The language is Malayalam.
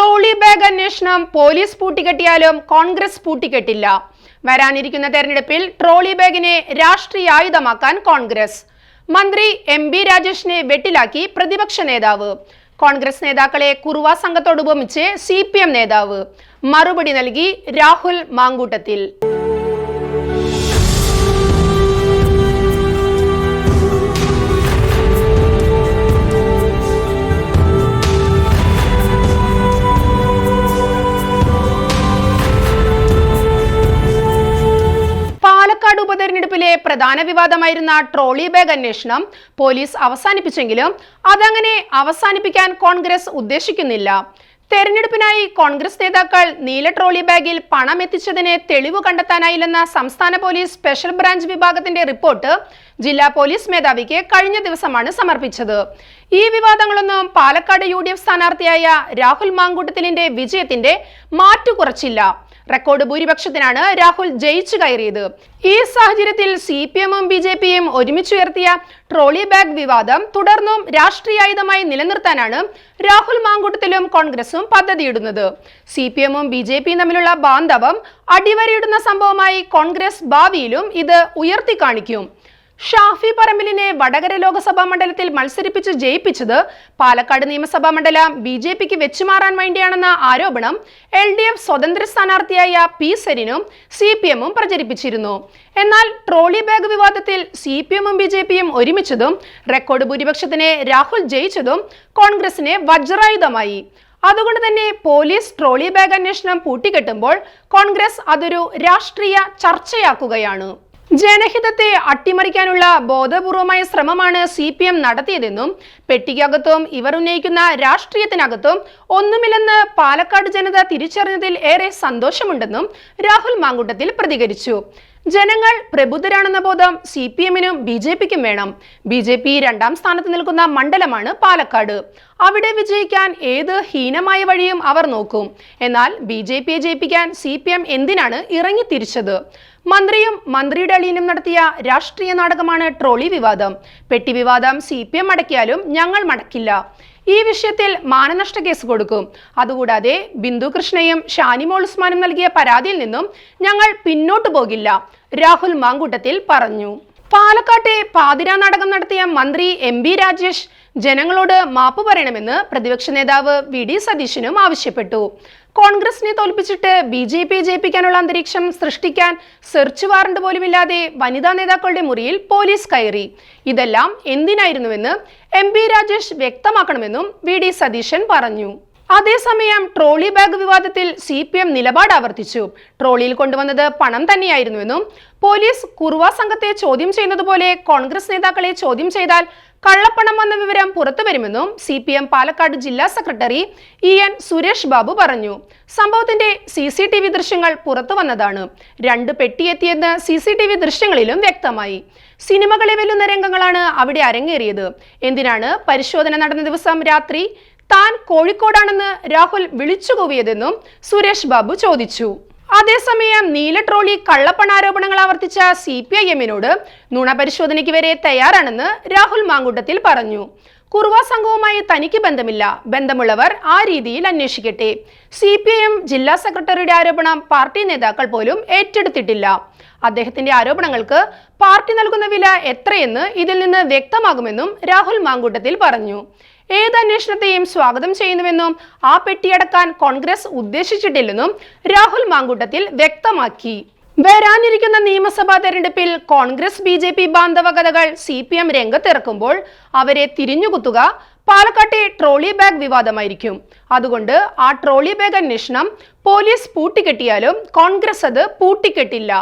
ട്രോളി ബാഗ് അന്വേഷണം പോലീസ് പൂട്ടിക്കെട്ടിയാലും കോൺഗ്രസ് പൂട്ടിക്കെട്ടില്ല. വരാനിരിക്കുന്ന തെരഞ്ഞെടുപ്പിൽ ട്രോളി ബാഗിനെ രാഷ്ട്രീയ ആയുധമാക്കാൻ കോൺഗ്രസ്. മന്ത്രി എം ബി രാജേഷിനെ വെട്ടിലാക്കി പ്രതിപക്ഷ നേതാവ്. കോൺഗ്രസ് നേതാക്കളെ കുറുവ സംഘത്തോടുപമിച്ച് സി പി എം നേതാവ്. മറുപടി നൽകി രാഹുൽ മാങ്കൂട്ടത്തിൽ. പാലക്കാട് ഉപതെരഞ്ഞെടുപ്പിലെ പ്രധാന വിവാദമായിരുന്ന ട്രോളി ബാഗ് അന്വേഷണം പോലീസ് അവസാനിപ്പിച്ചെങ്കിലും അതങ്ങനെ അവസാനിപ്പിക്കാൻ കോൺഗ്രസ് ഉദ്ദേശിക്കുന്നില്ല. തെരഞ്ഞെടുപ്പിനായി കോൺഗ്രസ് നേതാക്കൾ നീല ട്രോളി ബാഗിൽ പണം എത്തിച്ചതിന് തെളിവ് കണ്ടെത്താനായില്ലെന്ന സംസ്ഥാന പോലീസ് സ്പെഷ്യൽ ബ്രാഞ്ച് വിഭാഗത്തിന്റെ റിപ്പോർട്ട് ജില്ലാ പോലീസ് മേധാവിക്ക് കഴിഞ്ഞ ദിവസമാണ് സമർപ്പിച്ചത്. ഈ വിവാദങ്ങളൊന്നും പാലക്കാട് യു സ്ഥാനാർത്ഥിയായ രാഹുൽ മാങ്കൂട്ടത്തിലിന്റെ വിജയത്തിന്റെ മാറ്റുകുറച്ചില്ല റെക്കോർഡ് ഭൂരിപക്ഷത്തിനാണ് രാഹുൽ ജയിച്ചു കയറിയത്. ഈ സാഹചര്യത്തിൽ സി പി എമ്മും ബി ജെ പിയും ഒരുമിച്ചുയർത്തിയ ട്രോളി ബാഗ് വിവാദം തുടർന്നും രാഷ്ട്രീയായുധമായി നിലനിർത്താനാണ് രാഹുൽ മാങ്കൂട്ടത്തിലും കോൺഗ്രസും പദ്ധതിയിടുന്നത്. സി പി എമ്മും ബി ജെ പിയും തമ്മിലുള്ള ബാന്ധവം അടിവരയിടുന്ന സംഭവമായി കോൺഗ്രസ് ഭാവിയിലും ഇത് ഉയർത്തി കാണിക്കും ഷാഫി പറമ്പിലിനെ വടകര ലോക്സഭാ മണ്ഡലത്തിൽ മത്സരിപ്പിച്ച് ജയിപ്പിച്ചത് പാലക്കാട് നിയമസഭാ മണ്ഡലം ബി ജെ പിക്ക് വെച്ചുമാറാൻ വേണ്ടിയാണെന്ന ആരോപണം എൽ ഡി എഫ് സ്വതന്ത്ര സ്ഥാനാർത്ഥിയായ പി സരിനും സി പി എമ്മും പ്രചരിപ്പിച്ചിരുന്നു. എന്നാൽ ട്രോളി ബാഗ് വിവാദത്തിൽ സി പി എമ്മും ബി ജെ പിയും ഒരുമിച്ചതും റെക്കോർഡ് ഭൂരിപക്ഷത്തിനെ രാഹുൽ ജയിച്ചതും കോൺഗ്രസിനെ വജ്രായുധമായി. അതുകൊണ്ട് തന്നെ പോലീസ് ട്രോളി ബാഗ് അന്വേഷണം പൂട്ടിക്കെട്ടുമ്പോൾ കോൺഗ്രസ് അതൊരു രാഷ്ട്രീയ ചർച്ചയാക്കുകയാണ്. ജനഹിതത്തെ അട്ടിമറിക്കാനുള്ള ബോധപൂർവമായ ശ്രമമാണ് സി പി എം നടത്തിയതെന്നും പെട്ടിക്കകത്തും ഇവർ ഉന്നയിക്കുന്ന രാഷ്ട്രീയത്തിനകത്തും ഒന്നുമില്ലെന്ന് പാലക്കാട് ജനത തിരിച്ചറിഞ്ഞതിൽ ഏറെ സന്തോഷമുണ്ടെന്നും രാഹുൽ മാങ്കുട്ടത്തിൽ പ്രതികരിച്ചു. ജനങ്ങൾ പ്രബുദ്ധരാണെന്ന ബോധം സി പി എമ്മിനും ബി ജെ പിക്കും വേണം. ബി ജെ പി രണ്ടാം സ്ഥാനത്ത് നിൽക്കുന്ന മണ്ഡലമാണ് പാലക്കാട്. അവിടെ വിജയിക്കാൻ ഏത് ഹീനമായ വഴിയും അവർ നോക്കും. എന്നാൽ ബി ജെ പിയെ ജയിപ്പിക്കാൻ സി പി എം എന്തിനാണ് ഇറങ്ങിത്തിരിച്ചത്? മന്ത്രിയും മന്ത്രിയുടെ അളിയനും നടത്തിയ രാഷ്ട്രീയ നാടകമാണ് ട്രോളി വിവാദം. പെട്ടി വിവാദം സി പി എം മടക്കിയാലും ഞങ്ങൾ മടക്കില്ല. ഈ വിഷയത്തിൽ മാനനഷ്ട കേസ് കൊടുക്കും. അതുകൂടാതെ ബിന്ദു കൃഷ്ണയും ഷാനിമോൾ ഉസ്മാനും നൽകിയ പരാതിയിൽ നിന്നും ഞങ്ങൾ പിന്നോട്ടു പോകില്ല രാഹുൽ മാങ്കൂട്ടത്തിൽ പറഞ്ഞു. പാലക്കാട്ടെ പാതിരാ നാടകം നടത്തിയ മന്ത്രി എം ബി രാജേഷ് ജനങ്ങളോട് മാപ്പ് പറയണമെന്ന് പ്രതിപക്ഷ നേതാവ് വി ഡി സതീശനും ആവശ്യപ്പെട്ടു. കോൺഗ്രസിനെ തോൽപ്പിച്ചിട്ട് ബി ജെ പി ജയിപ്പിക്കാനുള്ള അന്തരീക്ഷം സൃഷ്ടിക്കാൻ സെർച്ച് വാറണ്ട് പോലുമില്ലാതെ വനിതാ നേതാക്കളുടെ മുറിയിൽ പോലീസ് കയറി. ഇതെല്ലാം എന്തിനായിരുന്നുവെന്ന് എം പി രാജേഷ് വ്യക്തമാക്കണമെന്നും വി ഡി സതീശൻ പറഞ്ഞു. അതേസമയം ട്രോളി ബാഗ് വിവാദത്തിൽ സി പി എം നിലപാട് ആവർത്തിച്ചു. ട്രോളിയിൽ കൊണ്ടുവന്നത് പണം തന്നെയായിരുന്നുവെന്നും പോലീസ് കുറുവ സംഘത്തെ ചോദ്യം ചെയ്യുന്നതുപോലെ കോൺഗ്രസ് നേതാക്കളെ ചോദ്യം ചെയ്താൽ കള്ളപ്പണം വന്ന വിവരം പുറത്തു വരുമെന്നും സി പി എം പാലക്കാട് ജില്ലാ secretary E N Suresh Babu പറഞ്ഞു. സംഭവത്തിന്റെ സി സി ടി വി ദൃശ്യങ്ങൾ പുറത്തു വന്നതാണ്. രണ്ട് പെട്ടിയെത്തിയെന്ന് സി സി ടി വി ദൃശ്യങ്ങളിലും വ്യക്തമായി. സിനിമകളെ വെല്ലുന്ന രംഗങ്ങളാണ് അവിടെ അരങ്ങേറിയത്. എന്തിനാണ് പരിശോധന നടന്ന ദിവസം രാത്രി താൻ കോഴിക്കോടാണെന്ന് രാഹുൽ വിളിച്ചുകൂവിയതെന്നും സുരേഷ് ബാബു ചോദിച്ചു. അതേസമയം നീല ട്രോളി കള്ളപ്പണാരോപണങ്ങൾ ആവർത്തിച്ച സി പി ഐ എമ്മിനോട് നുണപരിശോധനയ്ക്ക് വരെ തയ്യാറാണെന്ന് രാഹുൽ മാങ്കൂട്ടത്തിൽ പറഞ്ഞു. കുറുവ സംഘവുമായി തനിക്ക് ബന്ധമില്ല. ബന്ധമുള്ളവർ ആ രീതിയിൽ അന്വേഷിക്കട്ടെ. സി പി ഐ എം ജില്ലാ സെക്രട്ടറിയുടെ ആരോപണം പാർട്ടി നേതാക്കൾ പോലും ഏറ്റെടുത്തിട്ടില്ല. അദ്ദേഹത്തിന്റെ ആരോപണങ്ങൾക്ക് പാർട്ടി നൽകുന്ന വില എത്രയെന്ന് ഇതിൽ നിന്ന് വ്യക്തമാകുമെന്നും രാഹുൽ മാങ്കൂട്ടത്തിൽ പറഞ്ഞു. ഏത് അന്വേഷണത്തെയും സ്വാഗതം ചെയ്യുന്നുവെന്നും ആ പെട്ടിയടക്കാൻ കോൺഗ്രസ് ഉദ്ദേശിച്ചിട്ടില്ലെന്നും രാഹുൽ മാങ്കൂട്ടത്തിൽ വ്യക്തമാക്കി. വരാനിരിക്കുന്ന നിയമസഭാ തെരഞ്ഞെടുപ്പിൽ കോൺഗ്രസ് ബി ജെ പി ബാന്ധവ കഥകൾ സി പി എം രംഗത്തിറക്കുമ്പോൾ അവരെ തിരിഞ്ഞുകുത്തുക പാലക്കാട്ടെ ട്രോളി ബാഗ് വിവാദമായിരിക്കും. അതുകൊണ്ട് ആ ട്രോളി ബാഗ് അന്വേഷണം പോലീസ് പൂട്ടിക്കെട്ടിയാലും കോൺഗ്രസ് അത് പൂട്ടിക്കെട്ടില്ല.